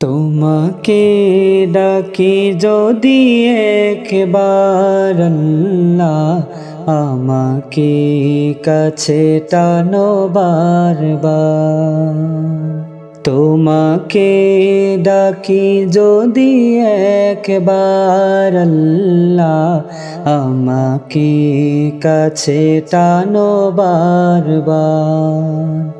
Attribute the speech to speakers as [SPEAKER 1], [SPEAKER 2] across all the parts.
[SPEAKER 1] তোমাকে ডাকি যদি একবার আল্লাহ আমাকে কাছে টানো বারবার। তোমাকে ডাকি যদি একবার আমাকে কাছে টানো বারবার।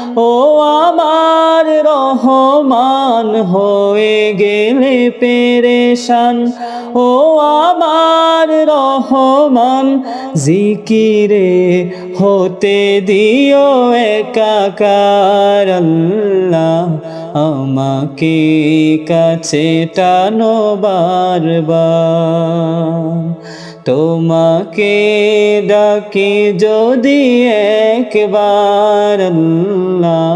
[SPEAKER 1] ও আমার রহমান হয়ে গেলে পেরেশান। ও আমার রহমান জিকিরে হতে দিও একাকার আল্লাহ। আমাকে কাছে টানো বারবার। তোমাকে ডাকি যদি একবার আল্লাহ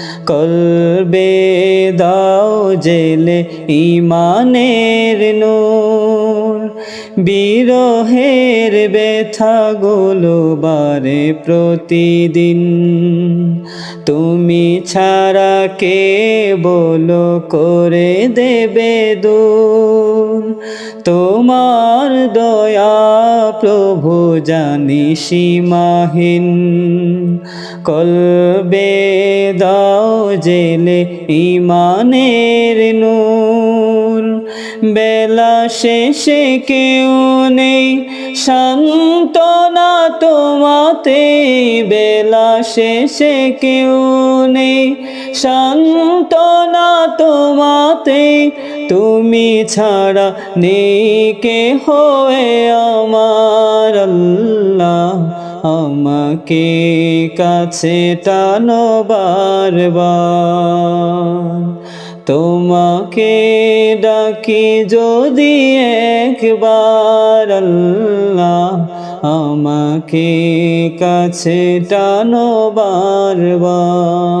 [SPEAKER 1] কলবে দাও জেলে ইমানের নূর। বিরহের ব্যথা গুলো বারে প্রতিদিন। তুমি ছাড়া কে বলো করে দেবে দূর? তোমার দয়া প্রভু জানি সীমাহীন কলবে দাও জেলে ইমানের নূর। বেলা শেষে কেউ নেই, সান্ত্বনা তোমাতে। বেলা শেষে কেউ নেই, সান্ত্বনা তোমাতে। তুমি ছাড়া নেই কে হয়ে আমার আল্লাহ। আমাকে কাছে টানো বারবার। তোমাকে ডাকি যদি একবার আল্লাহ। আমাকে কাছে টানো বারবার।